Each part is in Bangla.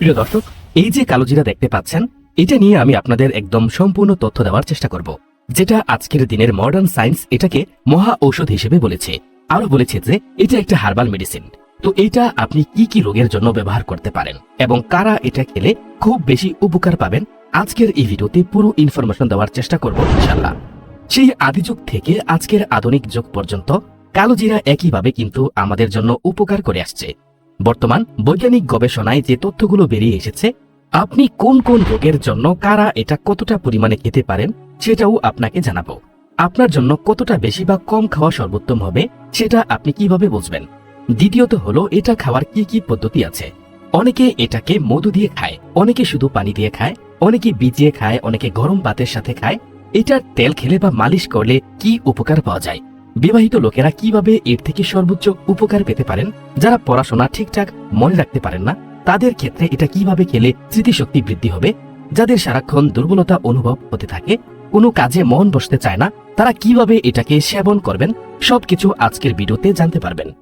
প্রিয় দর্শক, এই যে কালোজিরা দেখতে পাচ্ছেন, এটা নিয়ে আমি আপনাদের একদম সম্পূর্ণ তথ্য দেওয়ার চেষ্টা করব, যেটা আজকের দিনের মডার্ন সায়েন্স এটাকে মহা ঔষধ হিসেবে বলেছে। আরও বলেছে যে, এটা একটা হার্বাল মেডিসিন তো এটা আপনি কি কি রোগের জন্য ব্যবহার করতে পারেন এবং কারা এটা খেলে খুব বেশি উপকার পাবেন, আজকের এই ভিডিওতে পুরো ইনফরমেশন দেওয়ার চেষ্টা করব ইনশাল্লাহ সেই আদি যুগ থেকে আজকের আধুনিক যুগ পর্যন্ত কালোজিরা একইভাবে কিন্তু আমাদের জন্য উপকার করে আসছে। বর্তমান বৈজ্ঞানিক গবেষণায় যে তথ্যগুলো বেরিয়ে এসেছে, আপনি কোন কোন রোগের জন্য কারা এটা কতটা পরিমাণে খেতে পারেন সেটাও আপনাকে জানাব। আপনার জন্য কতটা বেশি বা কম খাওয়া সর্বোত্তম হবে সেটা আপনি কীভাবে বুঝবেন? দ্বিতীয়ত হলো, এটা খাওয়ার কি কি পদ্ধতি আছে? অনেকে এটাকে মধু দিয়ে খায়, অনেকে শুধু পানি দিয়ে খায়, অনেকে ভিজিয়ে খায়, অনেকে গরম ভাতের সাথে খায়। এটার তেল খেলে বা মালিশ করলে কি উপকার পাওয়া যায়? বিবাহিত লোকেরা কীভাবে এর থেকে সর্বোচ্চ উপকার পেতে পারেন? যারা পড়াশোনা ঠিকঠাক মনে রাখতে পারেন না, তাদের ক্ষেত্রে এটা কীভাবে খেলে স্মৃতিশক্তি বৃদ্ধি হবে? যাদের সারাক্ষণ দুর্বলতা অনুভব হতে থাকে, কোনো কাজে মন বসতে চায় না, তারা কীভাবে এটাকে সেবন করবেন? সবকিছু আজকের ভিডিওতে জানতে পারবেন।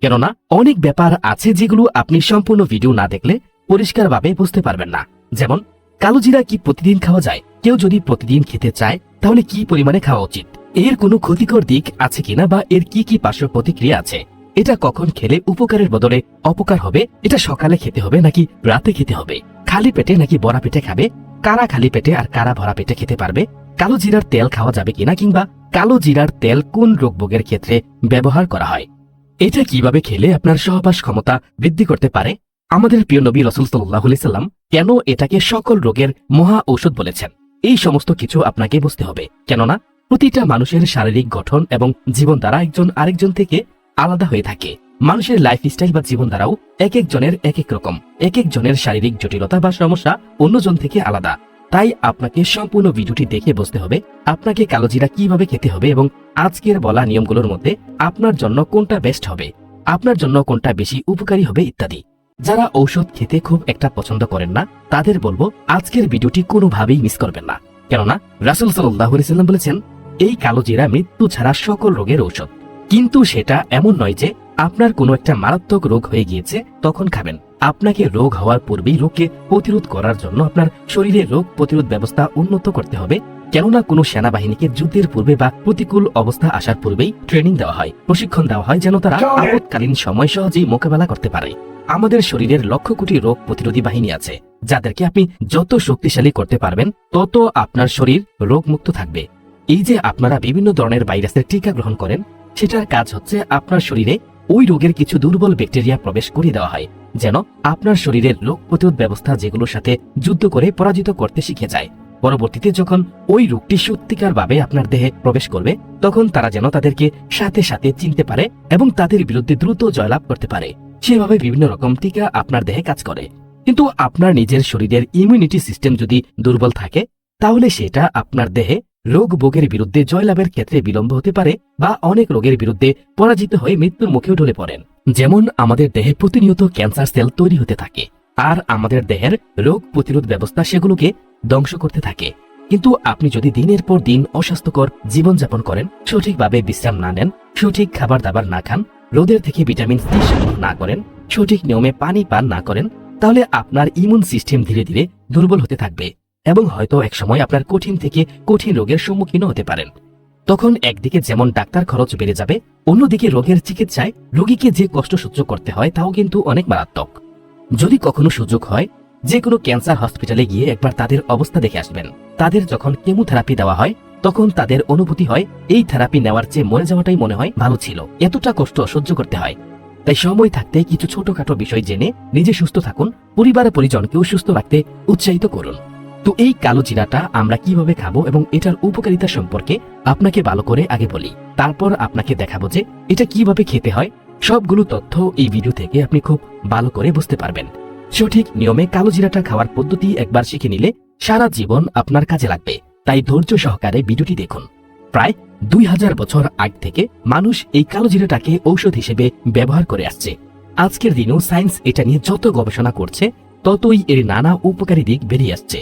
কেননা, অনেক ব্যাপার আছে যেগুলো আপনি সম্পূর্ণ ভিডিও না দেখলে পরিষ্কারভাবে বুঝতে পারবেন না। যেমন, কালোজিরা কি প্রতিদিন খাওয়া যায়? কেউ যদি প্রতিদিন খেতে চায়, তাহলে কি পরিমাণে খাওয়া উচিত? এর কোনো ক্ষতিকর দিক আছে কিনা বা এর কি কি পার্শ্ব প্রতিক্রিয়া আছে? এটা কখন খেলে উপকারের বদলে অপকার হবে? এটা সকালে খেতে হবে নাকি রাতে খেতে হবে? খালি পেটে নাকি বড়া পেটে খাবে? কারা খালি পেটে আর কারা ভরা পেটে খেতে পারবে? কালো জিরার তেল খাওয়া যাবে কিনা কিংবা কালো জিরার তেল কোন রোগভোগের ক্ষেত্রে ব্যবহার করা হয়? এটা কীভাবে খেলে আপনার সহবাস ক্ষমতা বৃদ্ধি করতে পারে? আমাদের প্রিয় নবী রসুল সাল্লাহ সাল্লাম কেন এটাকে সকল রোগের মহা ঔষধ বলেছেন? এই সমস্ত কিছু আপনাকে বুঝতে হবে। কেননা প্রতিটা মানুষের শারীরিক গঠন এবং জীবন দ্বারা একজন আরেকজন থেকে আলাদা হয়ে থাকে। মানুষের লাইফস্টাইল বা জীবন দ্বারাও এক একজনের এক এক রকম, এক একজনের শারীরিক জটিলতা বা সমস্যা অন্যজন থেকে আলাদা। তাই আপনাকে সম্পূর্ণ ভিডিওটি দেখে বুঝতে হবে আপনাকে কালোজিরা কীভাবে খেতে হবে এবং আজকের বলা নিয়মগুলোর মধ্যে আপনার জন্য কোনটা বেস্ট হবে, আপনার জন্য কোনটা বেশি উপকারী হবে ইত্যাদি। যারা ঔষধ খেতে খুব একটা পছন্দ করেন না, তাদের বলব আজকের ভিডিওটি কোনোভাবেই মিস করবেন না। কেননা রাসুল সাল্লাম বলেছেন এই কালোজিরা মৃত্যু ছাড়া সকল রোগের ঔষধ। কিন্তু সেটা এমন নয় যে আপনার কোনো একটা মারাত্মক রোগ হয়ে গিয়েছে তখন খাবেন। আপনাকে রোগ হওয়ার পূর্বেই রোগকে প্রতিরোধ করার জন্য আপনার শরীরে রোগ প্রতিরোধ ব্যবস্থা উন্নত করতে হবে। কেননা কোনো সেনাবাহিনীকে যুদ্ধের পূর্বে বা প্রতিকূল অবস্থা আসার পূর্বেই ট্রেনিং দেওয়া হয় প্রশিক্ষণ দেওয়া হয় যেন তারা আপৎকালীন সময় সহজেই মোকাবেলা করতে পারে। আমাদের শরীরের লক্ষ কোটি রোগ প্রতিরোধী বাহিনী আছে যাদেরকে আপনি যত শক্তিশালী করতে পারবেন তত আপনার শরীর রোগমুক্ত থাকবে। এই যে আপনারা বিভিন্ন ধরনের ভাইরাসের টিকা গ্রহণ করেন, সেটার কাজ হচ্ছে আপনার শরীরে ওই রোগের কিছু দুর্বল ব্যাকটেরিয়া প্রবেশ করিয়ে দেওয়া হয়, যেন আপনার শরীরের রোগ প্রতিরোধ ব্যবস্থা যেগুলোর সাথে যুদ্ধ করে পরাজিত করতে শিখে যায়। পরবর্তীতে যখন ওই রোগটি সত্যিকারভাবে আপনার দেহে প্রবেশ করবে, তখন তারা যেন তাদেরকে সাথে সাথে চিনতে পারে এবং তাদের বিরুদ্ধে দ্রুত জয়লাভ করতে পারে। সেভাবে বিভিন্ন রকম টিকা আপনার দেহে কাজ করে। কিন্তু আপনার নিজের শরীরের ইমিউনিটি সিস্টেম যদি দুর্বল থাকে, তাহলে সেটা আপনার দেহে রোগ ভোগের বিরুদ্ধে জয়লাভের ক্ষেত্রে বিলম্ব হতে পারে বা অনেক রোগের বিরুদ্ধে পরাজিত হয়ে মৃত্যুর মুখেও ঢলে পড়েন। যেমন আমাদের দেহে প্রতিনিয়ত ক্যান্সার সেল তৈরি হতে থাকে আর আমাদের দেহের রোগ প্রতিরোধ ব্যবস্থা সেগুলোকে ধ্বংস করতে থাকে। কিন্তু আপনি যদি দিনের পর দিন অস্বাস্থ্যকর জীবনযাপন করেন, সঠিকভাবে বিশ্রাম না নেন, সঠিক খাবার দাবার না খান, রোদের থেকে ভিটামিন সি সংগ্রহ না করেন, সঠিক নিয়মে পানি পান না করেন, তাহলে আপনার ইমিউন সিস্টেম ধীরে ধীরে দুর্বল হতে থাকবে। এবং হয়তো একসময় আপনার কঠিন থেকে কঠিন রোগের সম্মুখীনও হতে পারেন। তখন একদিকে যেমন ডাক্তার খরচ বেড়ে যাবে, অন্যদিকে রোগের চিকিৎসায় রোগীকে যে কষ্ট সহ্য করতে হয় তাও কিন্তু অনেক মারাত্মক। যদি কখনো সুযোগ হয়, যে কোনো ক্যান্সার হসপিটালে গিয়ে একবার তাদের অবস্থা দেখে আসবেন। তাদের যখন কেমোথেরাপি দেওয়া হয়, তখন তাদের অনুভূতি হয়, এই থেরাপি নেওয়ার চেয়ে মরে যাওয়াটাই মনে হয় ভালো ছিল। এতটা কষ্ট সহ্য করতে হয়। তাই সময় থাকতে কিছু ছোটখাটো বিষয় জেনে নিজে সুস্থ থাকুন, পরিবার পরিজনকেও সুস্থ রাখতে উৎসাহিত করুন। তো এই কালো জিরাটা আমরা কীভাবে খাব এবং এটার উপকারিতা সম্পর্কে আপনাকে ভালো করে আগে বলি। তারপর আপনাকে দেখাবো যে এটা কীভাবে খেতে হয়। সবগুলো তথ্য এই ভিডিও থেকে আপনি খুব ভালো করে বুঝতে পারবেন। সঠিক নিয়মে কালো জিরাটা খাওয়ার পদ্ধতি একবার শিখে নিলে সারা জীবন আপনার কাজে লাগবে। তাই ধৈর্য সহকারে ভিডিওটি দেখুন। প্রায় দুই হাজার বছর আগ থেকে মানুষ এই কালো জিরাটাকে ঔষধ হিসেবে ব্যবহার করে আসছে। আজকের দিনেও সায়েন্স এটা নিয়ে যত গবেষণা করছে, ততই এর নানা উপকারী দিক বেরিয়ে আসছে।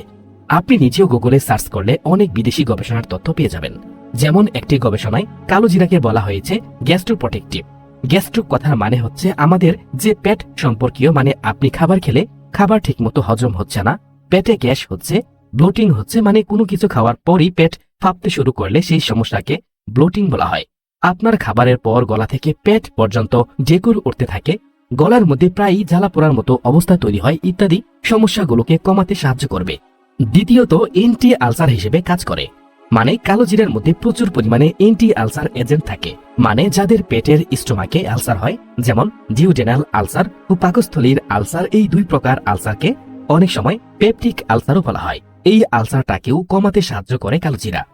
আপনি নিজেও গুগলে সার্চ করলে অনেক বিদেশি গবেষণার তথ্য পেয়ে যাবেন। যেমন একটি গবেষণায় কালো জিরাকে বলা হয়েছে গ্যাস্ট্রোপ্রোটেকটিভ। গ্যাস্ট্রো কথার মানে হচ্ছে আমাদের যে পেট সম্পর্কীয় মানে আপনি খাবার খেলে খাবার ঠিকমতো হজম হচ্ছে না, পেটে গ্যাস হচ্ছে ব্লোটিং হচ্ছে মানে কোনো কিছু খাওয়ার পরই পেট ফাঁপতে শুরু করলে সেই সমস্যাকে ব্লোটিং বলা হয়। আপনার খাবারের পর গলা থেকে পেট পর্যন্ত ডেকুর উঠতে থাকে, গলার মধ্যে প্রায়ই জ্বালা পোড়ার মতো অবস্থা তৈরি হয় ইত্যাদি সমস্যাগুলোকে কমাতে সাহায্য করবে। দ্বিতীয়ত, এন্টি আলসার হিসেবে কাজ করে। মানে কালো জিরার মধ্যে প্রচুর পরিমাণে এন্টি আলসার এজেন্ট থাকে। মানে যাদের পেটের স্টোমাকে আলসার হয়, যেমন জিউডেনাল আলসার ও পাকস্থলীর আলসার, এই দুই প্রকার আলসারকে অনেক সময় পেপটিক আলসারও বলা হয়। এই আলসারটাকেও কমাতে সাহায্য করে কালোজিরা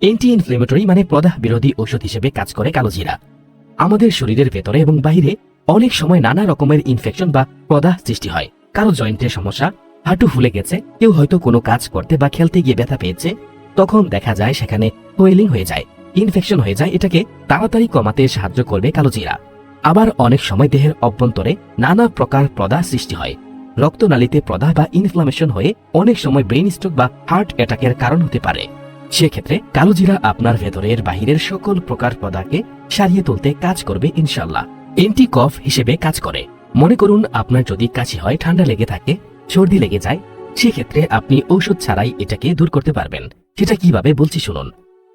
অ্যান্টি ইনফ্লেমেটরি মানে প্রদাহ বিরোধী ওষুধ হিসেবে কাজ করে কালোজিরা আমাদের শরীরের ভেতরে এবং বাইরে অনেক সময় নানা রকমের ইনফেকশন বা প্রদাহ সৃষ্টি হয়। কারও জয়েন্টের সমস্যা হাঁটু ফুলে গেছে, কেউ হয়তো কোনো কাজ করতে বা খেলতে গিয়ে ব্যথা পেয়েছে, তখন দেখা যায় সেখানে ওয়েলিং হয়ে যায় ইনফেকশন হয়ে যায়, এটাকে তাড়াতাড়ি কমাতে সাহায্য করবে কালোজিরা। আবার অনেক সময় দেহের অভ্যন্তরে নানা প্রকার প্রদাহ সৃষ্টি হয়। রক্তনালীতে প্রদাহ বা ইনফ্লামেশন হয়ে অনেক সময় ব্রেন স্ট্রোক বা হার্ট অ্যাটাকের কারণ হতে পারে। সেক্ষেত্রে কালোজিরা আপনার ভেতরের বাহিরের সকল প্রকার প্রদাহকে সারিয়ে তুলতে কাজ করবে ইনশাল্লাহ এন্টি কফ হিসেবে কাজ করে। মনে করুন আপনার যদি কাশি হয়, ঠান্ডা লেগে থাকে সর্দি লেগে যায়, সেক্ষেত্রে আপনি ঔষধ ছাড়াই এটাকে দূর করতে পারবেন। সেটা কীভাবে বলছি শুনুন।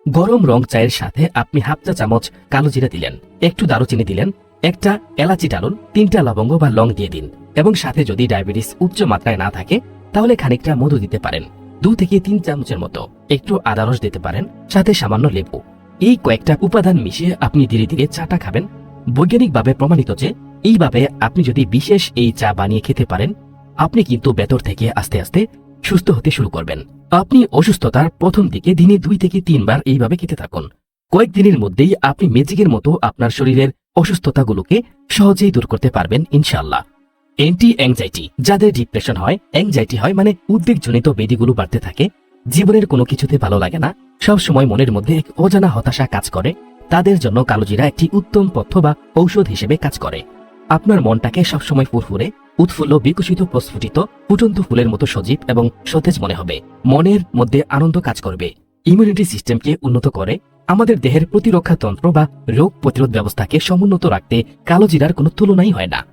গরম রং চায়ের সাথে আপনি হাফ চা চামচ কালো জিরা দিলেন, একটু দারুচিনি দিলেন, একটা এলাচি ডালুন, তিনটা লবঙ্গ বা লং দিয়ে দিন এবং সাথে যদি ডায়াবেটিস উচ্চ মাত্রায় না থাকে, তাহলে খানিকটা মধু দিতে পারেন, দু থেকে তিন চামচের মতো। একটু আদা রস দিতে পারেন, সাথে সামান্য লেবু। এই কয়েকটা উপাদান মিশিয়ে আপনি ধীরে ধীরে চাটা খাবেন। বৈজ্ঞানিকভাবে প্রমাণিত যে, এইভাবে আপনি যদি বিশেষ এই চা বানিয়ে খেতে পারেন আপনি কিন্তু ভেতর থেকে আস্তে আস্তে সুস্থ হতে শুরু করবেন। আপনি অসুস্থতার প্রথম দিকে দিনে দুই থেকে তিনবার এইভাবে খেতে থাকুন। কয়েকদিনের মধ্যেই আপনি ম্যাজিকের মতো আপনার শরীরের অসুস্থতাগুলোকে সহজেই দূর করতে পারবেন ইনশাল্লাহ অ্যান্টি অ্যাংজাইটি, যাদের ডিপ্রেশন হয়, অ্যাংজাইটি হয় মানে উদ্বেগজনিত বেদিগুলো বাড়তে থাকে। জীবনের কোনো কিছুতে ভালো লাগে না। সব সময় মনের মধ্যে এক অজানা হতাশা কাজ করে। তাদের জন্য কালোজিরা একটি উত্তম পথ্য বা ঔষধ হিসেবে কাজ করে। আপনার মনটাকে সবসময় ফুরফুরে উৎফুল্ল, বিকশিত, প্রস্ফুটিত, ফুটন্ত ফুলের মতো সজীব এবং সতেজ মনে হবে। মনের মধ্যে আনন্দ কাজ করবে। ইমিউনিটি সিস্টেমকে উন্নত করে। আমাদের দেহের প্রতিরক্ষা তন্ত্র বা রোগ প্রতিরোধ ব্যবস্থাকে সমুন্নত রাখতে কালো জিরার কোনো তুলনাই হয় না।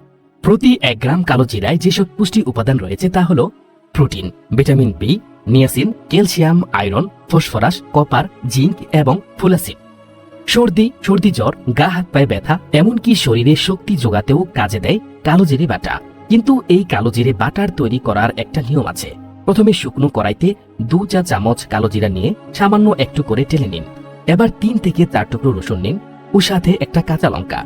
প্রতি এক গ্রাম কালো জিরায় যেসব পুষ্টি উপাদান রয়েছে তা হল protein, vitamin B, niacin, calcium, iron, phosphorus, copper, zinc এবং ফুলাসিড। সর্দি সর্দি জ্বর, গা হাত পায়ে ব্যথা এমনকি শরীরে শক্তি যোগাতেও কাজে দেয় কালো জিরে বাটা। কিন্তু এই কালো জিরে বাটার তৈরি করার একটা নিয়ম আছে। প্রথমে শুকনো কড়াইতে দু চা চামচ কালো জিরা নিয়ে সামান্য একটু করে টেলে নিন। এবার তিন থেকে চার টুকরো রসুন নিন ও সাথে একটা কাঁচা লঙ্কা।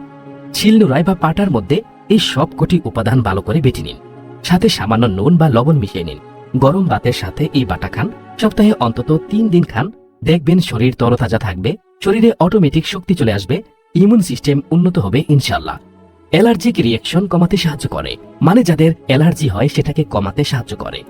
শিলনোড়ায় বা পাটার মধ্যে এই সব কটি উপাদান ভালো করে বেটে নিন। সাথে সামান্য নুন বা লবণ মিশিয়ে নিন। গরম ভাতের সাথে এই বাটা খান। সপ্তাহে অন্তত তিন দিন খান। দেখবেন শরীর তরতাজা থাকবে, শরীরে অটোমেটিক শক্তি চলে আসবে ইমিউন সিস্টেম উন্নত হবে ইনশাল্লাহ অ্যালার্জিক রিয়াকশন কমাতে সাহায্য করে মানে যাদের অ্যালার্জি হয় সেটাকে কমাতে সাহায্য করে।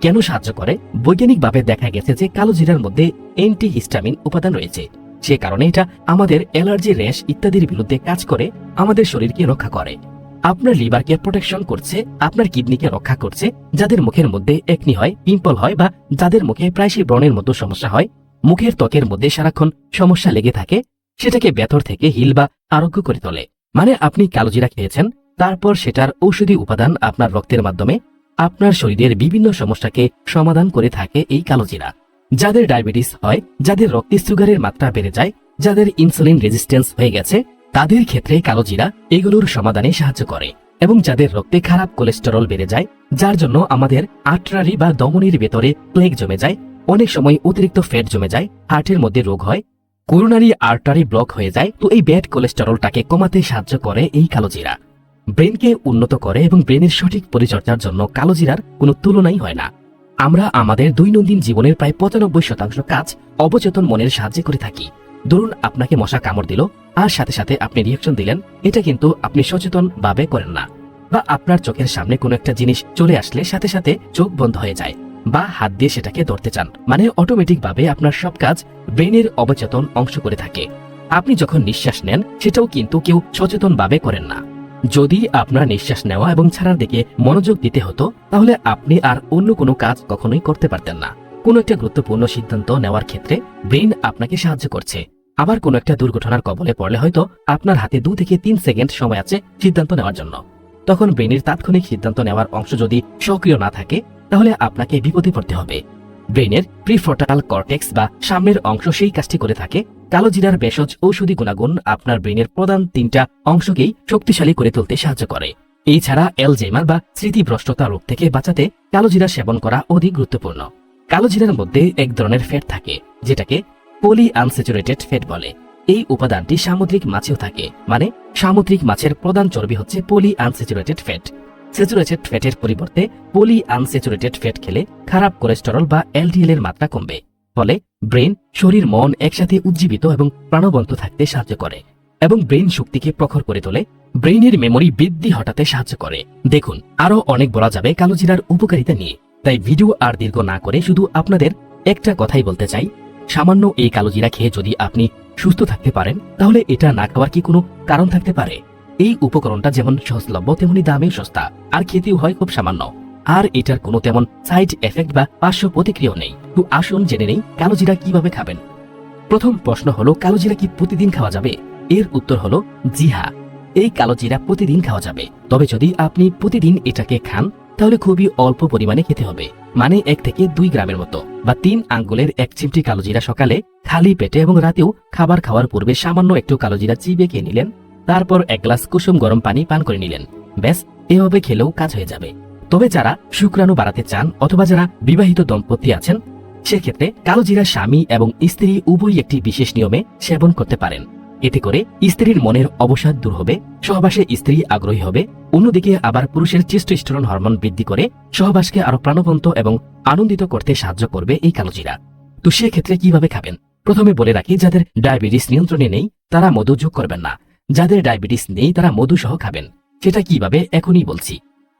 কেন সাহায্য করে? বৈজ্ঞানিকভাবে দেখা গেছে যে কালো জিরার মধ্যে অ্যান্টি হিস্টামিন উপাদান রয়েছে। সে কারণে এটা আমাদের অ্যালার্জি র্যাশ ইত্যাদির বিরুদ্ধে কাজ করে, আমাদের শরীরকে রক্ষা করে। আপনার লিভারকে প্রোটেকশন করছে, আপনার কিডনিকে রক্ষা করছে, যাদের মুখের মধ্যে একনি হয়, পিম্পল হয় বা যাদের মুখে প্রায়শই ব্রণের মতো সমস্যা হয়, মুখের ত্বকের মধ্যে সারাক্ষণ সমস্যা লেগে থাকে, সেটাকে ভেতর থেকে হিল বা আরোগ্য করে তোলে। মানে আপনি কালোজিরা খেয়েছেন, তারপর সেটার ঔষধি উপাদান আপনার রক্তের মাধ্যমে আপনার শরীরের বিভিন্ন সমস্যাকে সমাধান করে থাকে এই কালোজিরা। যাদের ডায়াবেটিস হয়, যাদের রক্তে সুগারের মাত্রা বেড়ে যায়, যাদের ইনসুলিন রেজিস্ট্যান্স হয়ে গেছে, তাদের ক্ষেত্রে কালোজিরা এগুলোর সমাধানে সাহায্য করে এবং যাদের রক্তে খারাপ কোলেস্টেরল বেড়ে যায়, যার জন্য আমাদের আট্রারি বা দমনির ভেতরে প্লেগ জমে যায়, অনেক সময় অতিরিক্ত ফ্যাট জমে যায়, হার্টের মধ্যে রোগ হয় করোনারি আর্টারি ব্লক হয়ে যায়, তো এই ব্যাড কোলেস্টেরলটাকে কমাতে সাহায্য করে এই কালোজিরা ব্রেনকে উন্নত করে এবং ব্রেনের সঠিক পরিচর্যার জন্য কালোজিরার কোনো তুলনাই হয় না। আমরা আমাদের দৈনন্দিন জীবনের প্রায় পঁচানব্বই শতাংশ কাজ অবচেতন মনের সাহায্যে করে থাকি। ধরুন, আপনাকে মশা কামড় দিল, আর সাথে সাথে আপনি রিয়াকশন দিলেন, এটা কিন্তু আপনি সচেতন ভাবে করেন না। বা আপনার চোখের সামনে কোনো একটা জিনিস চলে আসলে সাথে সাথে চোখ বন্ধ হয়ে যায়। বা হাত দিয়ে সেটাকে ধরতে চান। মানে অটোমেটিক ভাবে আপনার সব কাজ ব্রেনের অবচেতন অংশ করে থাকে। আপনি যখন নিঃশ্বাস নেন, সেটাও কিন্তু কেউ সচেতন ভাবে করেন না। যদি আপনার নিঃশ্বাস নেওয়া এবং ছাড়ার দিকে মনোযোগ দিতে হতো, তাহলে আপনি আর অন্য কোনো কাজ কখনোই করতে পারতেন না। কোনো একটা গুরুত্বপূর্ণ সিদ্ধান্ত নেওয়ার ক্ষেত্রে ব্রেন আপনাকে সাহায্য করছে। আবার কোনো একটা দুর্ঘটনার কবলে পড়লে হয়তো আপনার হাতে দু থেকে তিন সেকেন্ড সময় আছে সিদ্ধান্ত নেওয়ার জন্য। তখন ব্রেনের তাৎক্ষণিক সিদ্ধান্ত নেওয়ার অংশ যদি সক্রিয় না থাকে তাহলে আপনাকে বিপদে পড়তে হবে। ব্রেনের প্রিফ্রন্টাল কর্টেক্স বা সামনের অংশ সেই কাজটি করে থাকে। কালো জিরার ভেষজ ঔষধি গুণাগুণ আপনার ব্রেনের প্রধান তিনটা অংশকেই শক্তিশালী করে তুলতে সাহায্য করে। এই ছাড়া অ্যালজেমার বা স্মৃতিভ্রষ্টতা রোগ থেকে বাঁচাতে কালো জিরা সেবন করা অধিক গুরুত্বপূর্ণ। কালো জিরার মধ্যে এক ধরনের ফ্যাট থাকে, যেটাকে পলি আনস্যাচুরেটেড ফ্যাট বলে। এই উপাদানটি সামুদ্রিক মাছেও থাকে মানে সামুদ্রিক মাছের প্রধান চর্বি হচ্ছে পলি আনস্যাচুরেটেড ফ্যাট। স্যাচুরেটেড ফ্যাটের পরিবর্তে পলি আনস্যাচুরেটেড ফ্যাট খেলে খারাপ কোলেস্টেরল বা এলডিএল এর মাত্রা কমবে। ফলে ব্রেন, শরীর, মন একসাথে উজ্জীবিত এবং প্রাণবন্ত থাকতে সাহায্য করে এবং ব্রেন শক্তিকে প্রখর করে তোলে। ব্রেইনের মেমোরি বৃদ্ধি হটাতে সাহায্য করে। দেখুন আরও অনেক বলা যাবে কালোজিরার উপকারিতা নিয়ে। তাই ভিডিও আর দীর্ঘ না করে শুধু আপনাদের একটা কথাই বলতে চাই। সামান্য এই কালোজিরা খেয়ে যদি আপনি সুস্থ থাকতে পারেন, তাহলে এটা না খাওয়ার কি কোনো কারণ থাকতে পারে? এই উপকরণটা যেমন সহজলভ্য, তেমনি দামে সস্তা। আর খেতেও হয় খুব সামান্য। আর এটার কোনো তেমন সাইড এফেক্ট বা পার্শ্ব প্রতিক্রিয়াও নেই। তো আসুন জেনে নেই, কালোজিরা কীভাবে খাবেন? প্রথম প্রশ্ন হলো, কালোজিরা কি প্রতিদিন খাওয়া যাবে? এর উত্তর হলো জি হ্যাঁ এই কালোজিরা প্রতিদিন খাওয়া যাবে। তবে যদি আপনি প্রতিদিন এটাকে খান, তাহলে খুবই অল্প পরিমাণে খেতে হবে। মানে এক থেকে দুই গ্রামের মতো বা তিন আঙ্গুলের এক চিমটি কালোজিরা সকালে খালি পেটে এবং রাতেও খাবার খাওয়ার পূর্বে সামান্য একটু কালোজিরা চিবে খেয়ে নিলেন। তারপর এক গ্লাস কুসুম গরম পানি পান করে নিলেন। ব্যাস এভাবে খেলেও কাজ হয়ে যাবে। তবে যারা শুক্রাণু বাড়াতে চান অথবা যারা বিবাহিত দম্পতি আছেন, সেক্ষেত্রে কালোজিরা স্বামী এবং স্ত্রী উভয় একটি বিশেষ নিয়মে সেবন করতে পারেন। এতে করে স্ত্রীর মনের অবসাদ দূর হবে, সহবাসে স্ত্রী আগ্রহী হবে, অন্যদিকে আবার পুরুষের চেস্টোস্টেরন হরমোন বৃদ্ধি করে সহবাসকে আরও প্রাণবন্ত এবং আনন্দিত করতে সাহায্য করবে এই কালোজিরা। তো সেক্ষেত্রে কীভাবে খাবেন? প্রথমে বলে রাখি, যাদের ডায়াবেটিস নিয়ন্ত্রণে নেই, তারা মধু যোগ করবেন না। যাদের ডায়াবেটিস নেই, তারা মধু সহ খাবেন। সেটা কীভাবে? এখনই বলছি।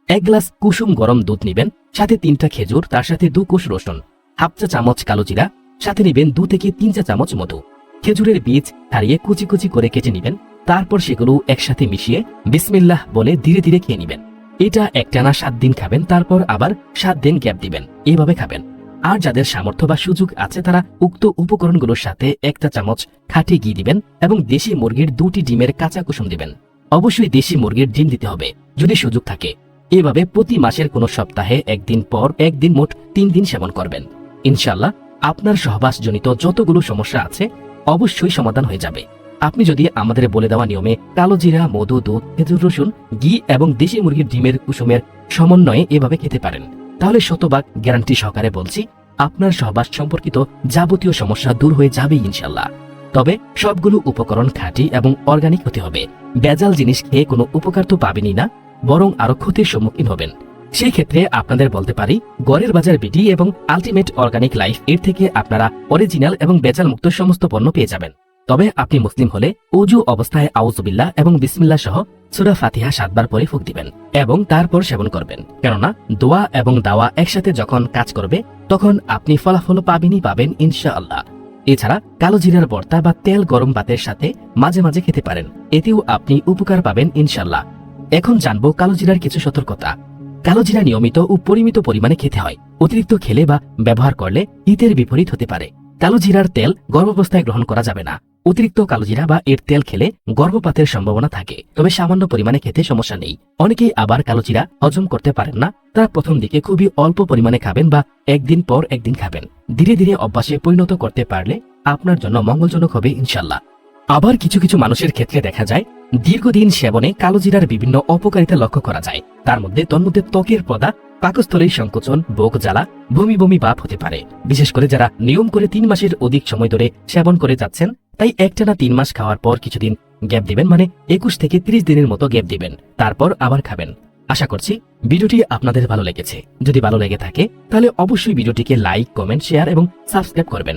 এক গ্লাস কুসুম গরম দুধ নিবেন, সাথে তিনটা খেজুর, তার সাথে দু কোষ রসুন, হাফ চা চামচ কালোজিরা সাথে নিবেন দু থেকে তিন চা চামচ মধু। খেজুরের বীজ হারিয়ে কুচি কুচি করে কেটে নিবেন, তারপর সেগুলো একসাথে মিশিয়ে বিসমিল্লাহ বলে ধীরে ধীরে খেয়ে নিবেন। এটা একটানা সাত দিন খাবেন, তারপর আবার সাত দিন গ্যাপ দিবেন। এভাবে খাবেন। আর যাদের সামর্থ্য বা সুযোগ আছে তারা উক্ত উপকরণগুলোর সাথে একটা চামচ খাঁটি ঘি দিবেন এবং দেশি মুরগির দুটি ডিমের কাঁচা কুসুম দিবেন। অবশ্যই দেশি মুরগির ডিম দিতে হবে, যদি সুযোগ থাকে। এভাবে প্রতি মাসের কোনো সপ্তাহে একদিন পর একদিন মোট তিন দিন সেবন করবেন। ইনশাল্লাহ আপনার সহবাসজনিত যতগুলো সমস্যা আছে, অবশ্যই সমাধান হয়ে যাবে। আপনি যদি আমাদের বলে দেওয়া নিয়মে কালো জিরা, মধু, দুধ, খেজুর রসুন, ঘি এবং দেশি মুরগির ডিমের কুসুমের সমন্বয়ে এভাবে খেতে পারেন। তাহলে শতভাগ গ্যারান্টি সহকারে বলছি, আপনার সহবাস সম্পর্কিত যাবতীয় সমস্যা দূর হয়ে যাবে ইনশাল্লাহ। তবে সবগুলো উপকরণ খাঁটি এবং অর্গানিক হতে হবে। বেজাল জিনিস খেয়ে কোনো উপকার তো পাবেনই না, বরং আরও ক্ষতির সম্মুখীন হবেন। সেই ক্ষেত্রে আপনাদের বলতে পারি, গড়ের বাজার বিডি এবং আলটিমেট অর্গানিক লাইফ এর থেকে আপনারা অরিজিনাল এবং বেজাল মুক্ত সমস্ত পণ্য পেয়ে যাবেন। তবে আপনি মুসলিম হলে অজু অবস্থায় আউজুবিল্লাহ এবং বিসমিল্লাহ সহ সুরা ফাতিহা সাতবার পরে ফুক দিবেন এবং তারপর সেবন করবেন। কেননা দোয়া এবং দাওয়া একসাথে যখন কাজ করবে, তখন আপনি ফলাফল পাবেনই পাবেন ইনশাআল্লাহ। এছাড়া কালো জিরার ভর্তা বা তেল গরম ভাতের সাথে মাঝে মাঝে খেতে পারেন। এতেও আপনি উপকার পাবেন ইনশাল্লাহ এখন জানব কালো জিরার কিছু সতর্কতা। কালো জিরা নিয়মিত ও পরিমিত পরিমাণে খেতে হয়। অতিরিক্ত খেলে বা ব্যবহার করলে হিতের বিপরীত হতে পারে। কালো জিরার তেল গর্ভাবস্থায় গ্রহণ করা যাবে না। অতিরিক্ত কালোজিরা বা এর তেল খেলে গর্ভপাতের সম্ভাবনা থাকে, তবে সামান্য পরিমাণে খেতে সমস্যা নেই। অনেকেই আবার কালোজিরা হজম করতে পারেন না। তারা প্রথম দিকে খুবই অল্প পরিমাণে খাবেন বা একদিন পর একদিন খাবেন। ধীরে ধীরে অভ্যাসে পরিণত করতে পারলে আপনার জন্য মঙ্গলজনক হবে ইনশাল্লাহ আবার কিছু কিছু মানুষের ক্ষেত্রে দেখা যায় দীর্ঘদিন সেবনে কালোজিরার বিভিন্ন অপকারিতা লক্ষ্য করা যায়। তার মধ্যে তন্মধ্যে ত্বকের প্রদা পাকস্থলীর সংকোচন বোক জ্বালা, বমি বমি ভাব হতে পারে। বিশেষ করে যারা নিয়ম করে তিন মাসের অধিক সময় ধরে সেবন করে যাচ্ছেন, তাই একটানা তিন মাস খাওয়ার পর কিছুদিন গ্যাপ দিবেন মানে একুশ থেকে ত্রিশ দিনের মতো গ্যাপ দিবেন। তারপর আবার খাবেন। আশা করছি ভিডিওটি আপনাদের ভালো লেগেছে। যদি ভালো লেগে থাকে, তাহলে অবশ্যই ভিডিওটিকে লাইক, কমেন্ট, শেয়ার এবং সাবস্ক্রাইব করবেন।